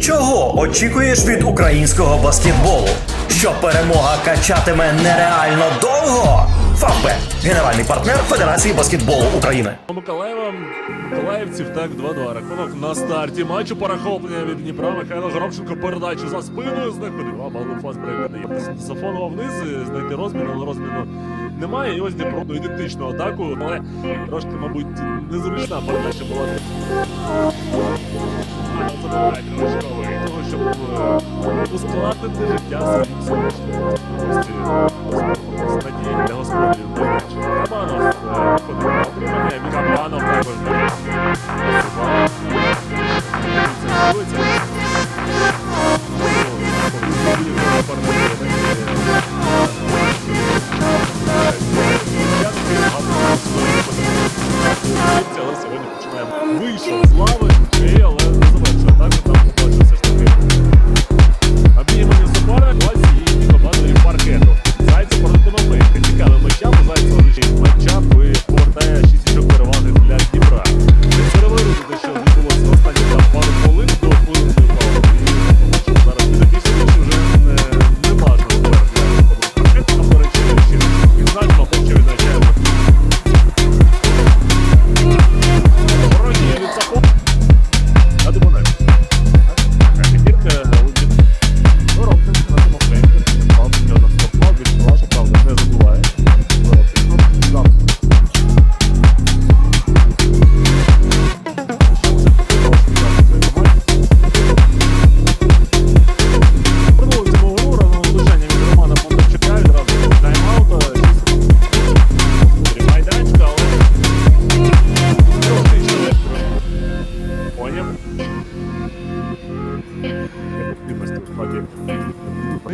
Чого очікуєш від українського баскетболу? Що перемога качатиме нереально довго? ФАПЕ – генеральний партнер Федерації баскетболу України. Миколаєва Миколаївців так 2-2. Рахунок на старті матчу Перехоплення від Дніпра Михайло Горобченко передачу за спиною знаходив. Абалу фас перекидає Сафонова вниз, знайти розмір, але розміру немає. І ось Дніпро до ідентичну атаку. Але трошки, мабуть, незручна передача була сплатити життя своїм надії для господів Кабанов ходить на отримання від Кабанов також на вулиця.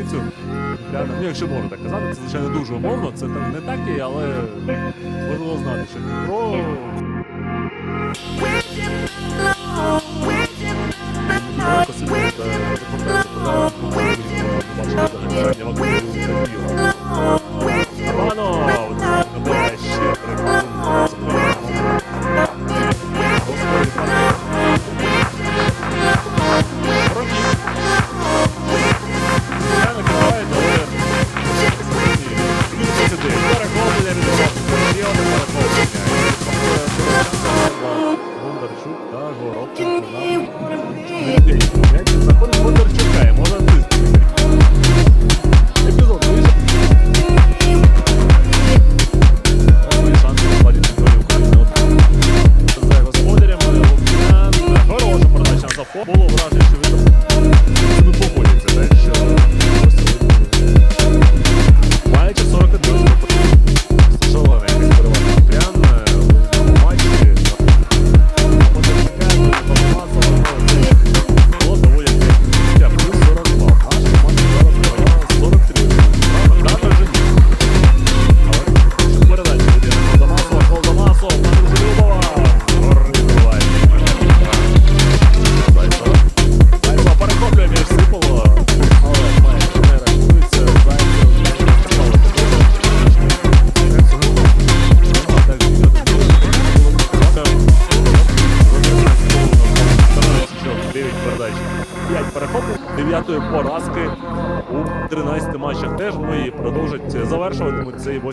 різницю. я ну, якщо можна так казати, це звичайно дуже умовно, це не так і але важливо знати, що про. передачі. 5 перехоплень, 9 поразки у 13 матчах теж ну продовжать е, завершуватимуть цей восьмий.